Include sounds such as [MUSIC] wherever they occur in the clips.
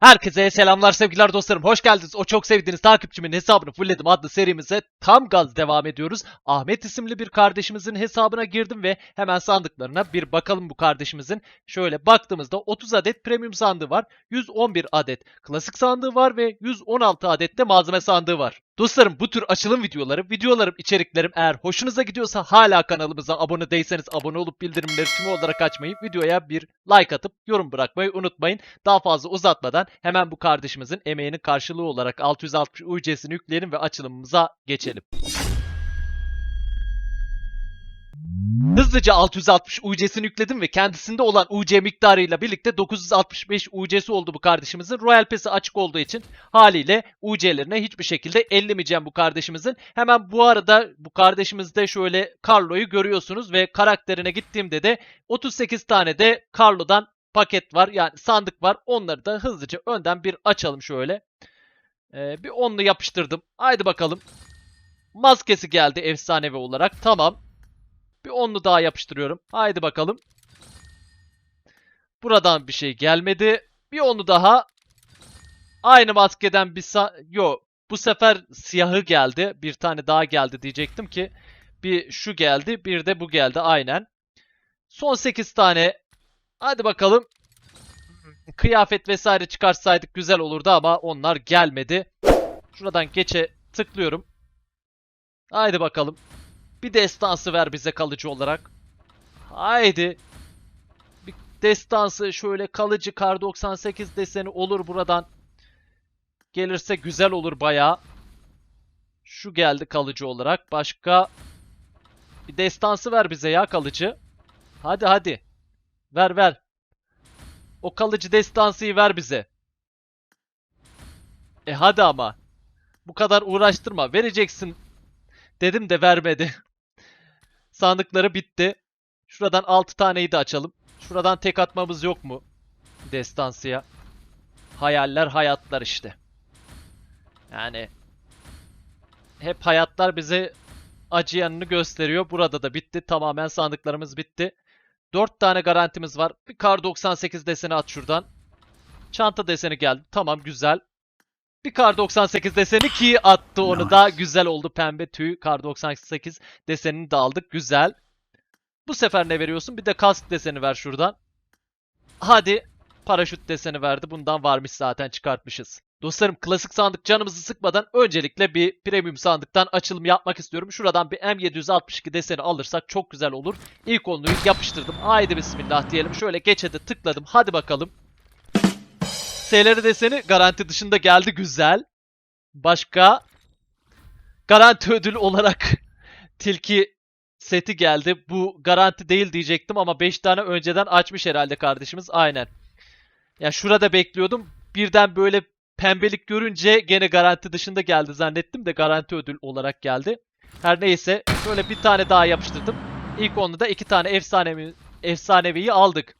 Herkese selamlar sevgiler dostlarım. Hoş geldiniz. O çok sevdiğiniz takipçimin hesabını fullledim adlı serimize tam gaz devam ediyoruz. Ahmet isimli bir kardeşimizin hesabına girdim ve hemen sandıklarına bir bakalım bu kardeşimizin. Şöyle baktığımızda 30 adet premium sandığı var. 111 adet klasik sandığı var ve 116 adet de malzeme sandığı var. Dostlarım bu tür açılım videoları, videolarım, içeriklerim eğer hoşunuza gidiyorsa hala kanalımıza abone değilseniz abone olup bildirimleri tümü olarak açmayı, videoya bir like atıp yorum bırakmayı unutmayın. Daha fazla uzatmadan hemen bu kardeşimizin emeğinin karşılığı olarak 660 UC'sini yükleyelim ve açılımımıza geçelim. Hızlıca 660 UC'sini yükledim ve kendisinde olan UC miktarıyla birlikte 965 UC'si oldu bu kardeşimizin. Royal Pass'i açık olduğu için haliyle UC'lerine hiçbir şekilde ellemeyeceğim bu kardeşimizin. Hemen bu arada bu kardeşimizde şöyle Carlo'yu görüyorsunuz ve karakterine gittiğimde de 38 tane de Carlo'dan paket var yani sandık var. Onları da hızlıca önden bir açalım şöyle. Ee, bir onlu yapıştırdım. Haydi bakalım. Maskesi geldi efsanevi olarak. Tamam. Bir onlu daha yapıştırıyorum. Haydi bakalım. Buradan bir şey gelmedi. Bir onlu daha. Aynı maskeden bir sa... Yo. Bu sefer siyahı geldi. Bir tane daha geldi diyecektim ki. Bir şu geldi. Bir de bu geldi. Aynen. Son 8 tane. Hadi bakalım. Kıyafet vesaire çıkarsaydık güzel olurdu ama onlar gelmedi. Şuradan geçe tıklıyorum. Haydi bakalım. Bir destansı ver bize kalıcı olarak. Haydi. Bir destansı şöyle kalıcı kar 98 deseni olur buradan. Gelirse güzel olur bayağı. Şu geldi kalıcı olarak. Başka bir destansı ver bize ya kalıcı. Hadi hadi. Ver ver. O kalıcı destansıyı ver bize. E hadi ama. Bu kadar uğraştırma. Vereceksin dedim de vermedi. [LAUGHS] Sandıkları bitti. Şuradan 6 taneyi de açalım. Şuradan tek atmamız yok mu? Destansıya. Hayaller hayatlar işte. Yani hep hayatlar bize acıyanını gösteriyor. Burada da bitti. Tamamen sandıklarımız bitti. 4 tane garantimiz var. Bir kar 98 deseni at şuradan. Çanta deseni geldi. Tamam güzel. Bir kar 98 deseni ki attı onu da güzel oldu pembe tüy kar 98 desenini de aldık güzel. Bu sefer ne veriyorsun? Bir de kask deseni ver şuradan. Hadi paraşüt deseni verdi. Bundan varmış zaten çıkartmışız. Dostlarım klasik sandık canımızı sıkmadan öncelikle bir premium sandıktan açılım yapmak istiyorum. Şuradan bir M762 deseni alırsak çok güzel olur. İlk onluyu yapıştırdım. Haydi bismillah diyelim. Şöyle geçede tıkladım. Hadi bakalım. SLR deseni garanti dışında geldi güzel. Başka garanti ödül olarak [LAUGHS] tilki seti geldi. Bu garanti değil diyecektim ama 5 tane önceden açmış herhalde kardeşimiz. Aynen. Ya şurada bekliyordum. Birden böyle pembelik görünce gene garanti dışında geldi zannettim de garanti ödül olarak geldi. Her neyse şöyle bir tane daha yapıştırdım. İlk onda da iki tane efsanevi, efsaneviyi aldık.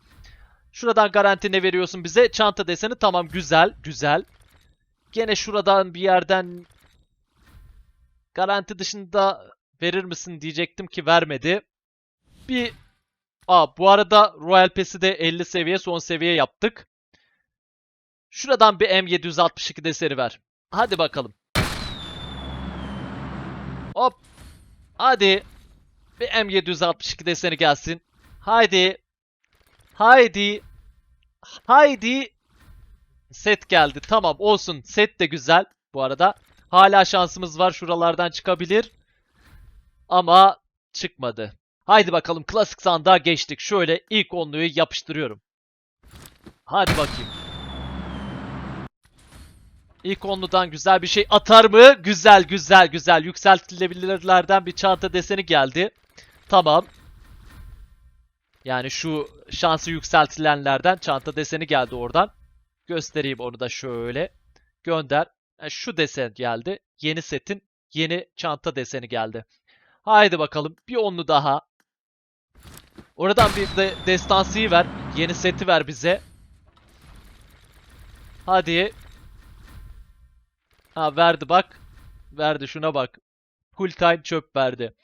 Şuradan garanti ne veriyorsun bize? Çanta deseni tamam güzel güzel. Gene şuradan bir yerden garanti dışında verir misin diyecektim ki vermedi. Bir Aa bu arada Royal Pass'i de 50 seviye son seviye yaptık. Şuradan bir M762 deseni ver. Hadi bakalım. Hop. Hadi. Bir M762 deseni gelsin. Haydi. Haydi. Haydi. Set geldi. Tamam olsun. Set de güzel bu arada. Hala şansımız var. Şuralardan çıkabilir. Ama çıkmadı. Haydi bakalım klasik sandığa geçtik. Şöyle ilk onluyu yapıştırıyorum. Hadi bakayım. İlk onludan güzel bir şey atar mı? Güzel güzel güzel. Yükseltilebilirlerden bir çanta deseni geldi. Tamam. Yani şu şansı yükseltilenlerden çanta deseni geldi oradan. Göstereyim onu da şöyle. Gönder. Yani şu desen geldi. Yeni setin yeni çanta deseni geldi. Haydi bakalım. Bir onlu daha. Oradan bir de destansıyı ver. Yeni seti ver bize. Hadi. Ha verdi bak. Verdi şuna bak. Full time çöp verdi.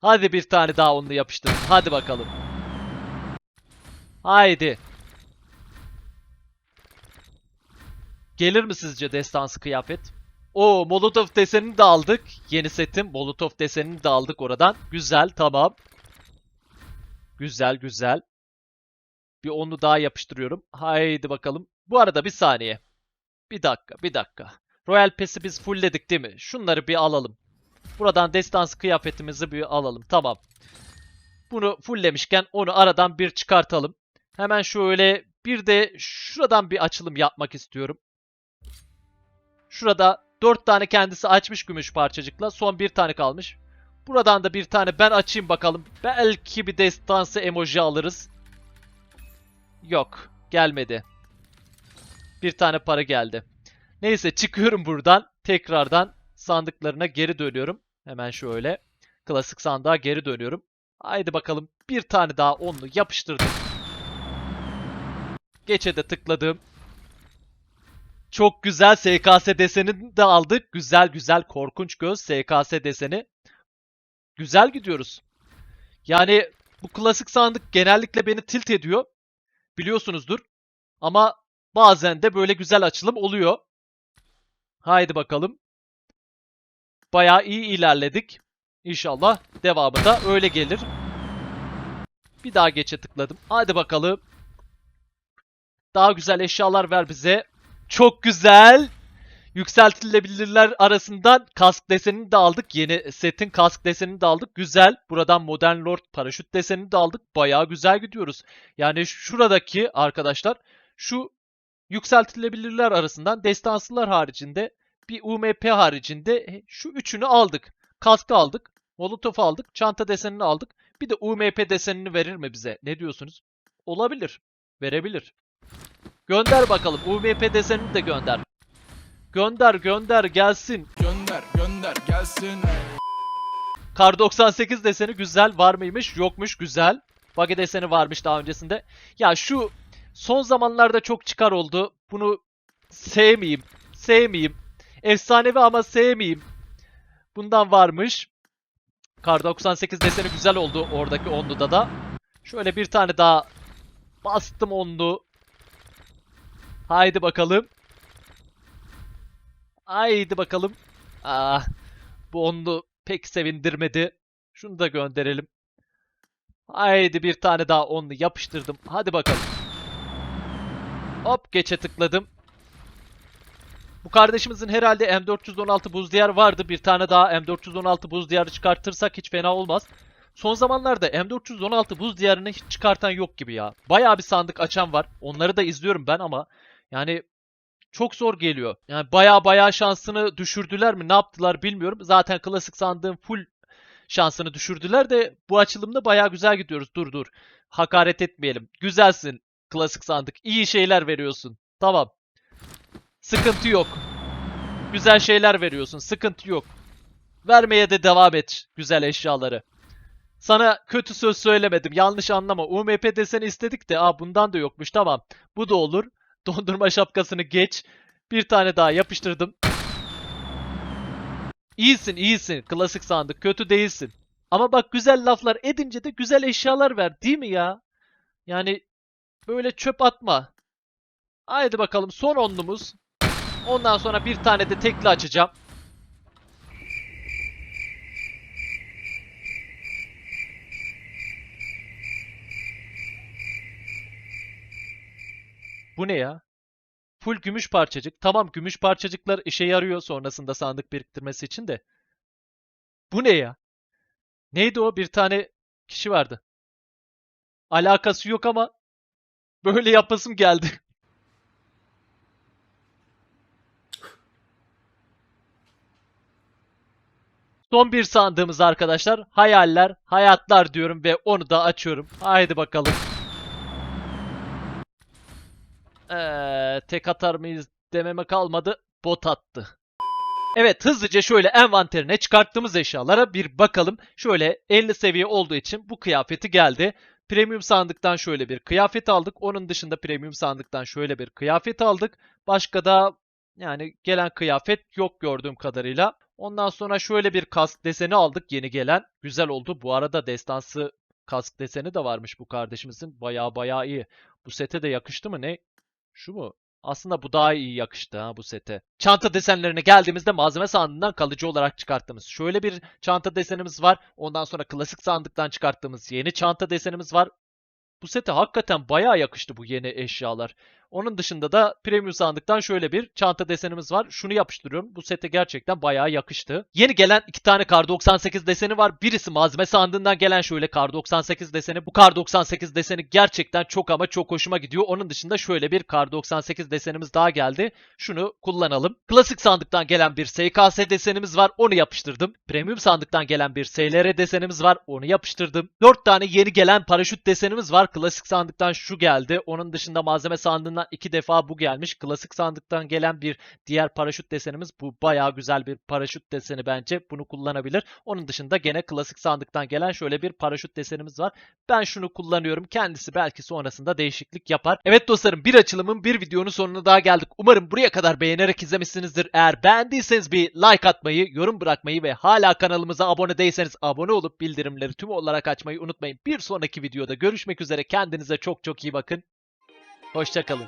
Hadi bir tane daha onlu yapıştır. Hadi bakalım. Haydi. Gelir mi sizce destansı kıyafet? O Molotov desenini de aldık. Yeni setim Molotov desenini de aldık oradan. Güzel tamam. Güzel güzel. Bir onu daha yapıştırıyorum. Haydi bakalım. Bu arada bir saniye. Bir dakika bir dakika. Royal Pass'i biz fullledik değil mi? Şunları bir alalım. Buradan destansı kıyafetimizi bir alalım. Tamam. Bunu fulllemişken onu aradan bir çıkartalım. Hemen şöyle bir de şuradan bir açılım yapmak istiyorum. Şurada 4 tane kendisi açmış gümüş parçacıkla. Son bir tane kalmış. Buradan da bir tane ben açayım bakalım. Belki bir destansı emoji alırız. Yok. Gelmedi. Bir tane para geldi. Neyse çıkıyorum buradan. Tekrardan sandıklarına geri dönüyorum. Hemen şöyle. Klasik sandığa geri dönüyorum. Haydi bakalım. Bir tane daha onlu yapıştırdım. Geçe de tıkladım. Çok güzel SKS desenini de aldık. Güzel güzel korkunç göz SKS deseni. Güzel gidiyoruz. Yani bu klasik sandık genellikle beni tilt ediyor. Biliyorsunuzdur. Ama bazen de böyle güzel açılım oluyor. Haydi bakalım. Bayağı iyi ilerledik. İnşallah devamı da öyle gelir. Bir daha geçe tıkladım. Hadi bakalım. Daha güzel eşyalar ver bize. Çok güzel. Yükseltilebilirler arasından kask desenini de aldık. Yeni setin kask desenini de aldık. Güzel. Buradan Modern Lord paraşüt desenini de aldık. Bayağı güzel gidiyoruz. Yani şuradaki arkadaşlar şu yükseltilebilirler arasından destansılar haricinde bir UMP haricinde şu üçünü aldık. Kaskı aldık. Molotov aldık. Çanta desenini aldık. Bir de UMP desenini verir mi bize? Ne diyorsunuz? Olabilir. Verebilir. Gönder bakalım. UMP desenini de gönder. Gönder gönder gelsin. Gönder gönder gelsin. Kar 98 deseni güzel var mıymış? Yokmuş güzel. Buggy deseni varmış daha öncesinde. Ya şu son zamanlarda çok çıkar oldu. Bunu sevmeyeyim. Sevmeyeyim. Efsanevi ama sevmeyeyim. Bundan varmış. Kar 98 deseni güzel oldu oradaki onluda da. Şöyle bir tane daha bastım onlu. Haydi bakalım. Haydi bakalım. Ah, bu onlu pek sevindirmedi. Şunu da gönderelim. Haydi bir tane daha onlu yapıştırdım. Hadi bakalım. Hop geçe tıkladım. Bu kardeşimizin herhalde M416 buz diyar vardı. Bir tane daha M416 buz diyarı çıkartırsak hiç fena olmaz. Son zamanlarda M416 buz diyarını hiç çıkartan yok gibi ya. Bayağı bir sandık açan var. Onları da izliyorum ben ama yani çok zor geliyor. Yani bayağı bayağı şansını düşürdüler mi ne yaptılar bilmiyorum. Zaten klasik sandığın full şansını düşürdüler de bu açılımda bayağı güzel gidiyoruz. Dur dur. Hakaret etmeyelim. Güzelsin klasik sandık. İyi şeyler veriyorsun. Tamam. Sıkıntı yok. Güzel şeyler veriyorsun. Sıkıntı yok. Vermeye de devam et güzel eşyaları. Sana kötü söz söylemedim. Yanlış anlama. UMP deseni istedik de aa bundan da yokmuş. Tamam. Bu da olur. Dondurma şapkasını geç. Bir tane daha yapıştırdım. İyisin iyisin. Klasik sandık. Kötü değilsin. Ama bak güzel laflar edince de güzel eşyalar ver. Değil mi ya? Yani böyle çöp atma. Haydi bakalım son onlumuz. Ondan sonra bir tane de tekli açacağım. Bu ne ya? Full gümüş parçacık. Tamam gümüş parçacıklar işe yarıyor sonrasında sandık biriktirmesi için de. Bu ne ya? Neydi o? Bir tane kişi vardı. Alakası yok ama böyle yapasım geldi. [LAUGHS] Son bir sandığımız arkadaşlar. Hayaller, hayatlar diyorum ve onu da açıyorum. Haydi bakalım. Ee, tek atar mıyız dememe kalmadı. Bot attı. Evet hızlıca şöyle envanterine çıkarttığımız eşyalara bir bakalım. Şöyle 50 seviye olduğu için bu kıyafeti geldi. Premium sandıktan şöyle bir kıyafet aldık. Onun dışında premium sandıktan şöyle bir kıyafet aldık. Başka da yani gelen kıyafet yok gördüğüm kadarıyla. Ondan sonra şöyle bir kask deseni aldık yeni gelen. Güzel oldu. Bu arada destansı kask deseni de varmış bu kardeşimizin. Baya baya iyi. Bu sete de yakıştı mı ne? Şu mu? Aslında bu daha iyi yakıştı ha bu sete. Çanta desenlerine geldiğimizde malzeme sandığından kalıcı olarak çıkarttığımız şöyle bir çanta desenimiz var. Ondan sonra klasik sandıktan çıkarttığımız yeni çanta desenimiz var. Bu sete hakikaten bayağı yakıştı bu yeni eşyalar. Onun dışında da premium sandıktan şöyle bir çanta desenimiz var. Şunu yapıştırıyorum. Bu sete gerçekten bayağı yakıştı. Yeni gelen iki tane Kar 98 deseni var. Birisi malzeme sandığından gelen şöyle Kar 98 deseni. Bu Kar 98 deseni gerçekten çok ama çok hoşuma gidiyor. Onun dışında şöyle bir Kar 98 desenimiz daha geldi. Şunu kullanalım. Klasik sandıktan gelen bir SKS desenimiz var. Onu yapıştırdım. Premium sandıktan gelen bir SLR desenimiz var. Onu yapıştırdım. 4 tane yeni gelen paraşüt desenimiz var. Klasik sandıktan şu geldi. Onun dışında malzeme sandığından iki defa bu gelmiş. Klasik sandıktan gelen bir diğer paraşüt desenimiz. Bu bayağı güzel bir paraşüt deseni bence. Bunu kullanabilir. Onun dışında gene klasik sandıktan gelen şöyle bir paraşüt desenimiz var. Ben şunu kullanıyorum. Kendisi belki sonrasında değişiklik yapar. Evet dostlarım bir açılımın bir videonun sonuna daha geldik. Umarım buraya kadar beğenerek izlemişsinizdir. Eğer beğendiyseniz bir like atmayı, yorum bırakmayı ve hala kanalımıza abone değilseniz abone olup bildirimleri tüm olarak açmayı unutmayın. Bir sonraki videoda görüşmek üzere. Kendinize çok çok iyi bakın. Hoşçakalın.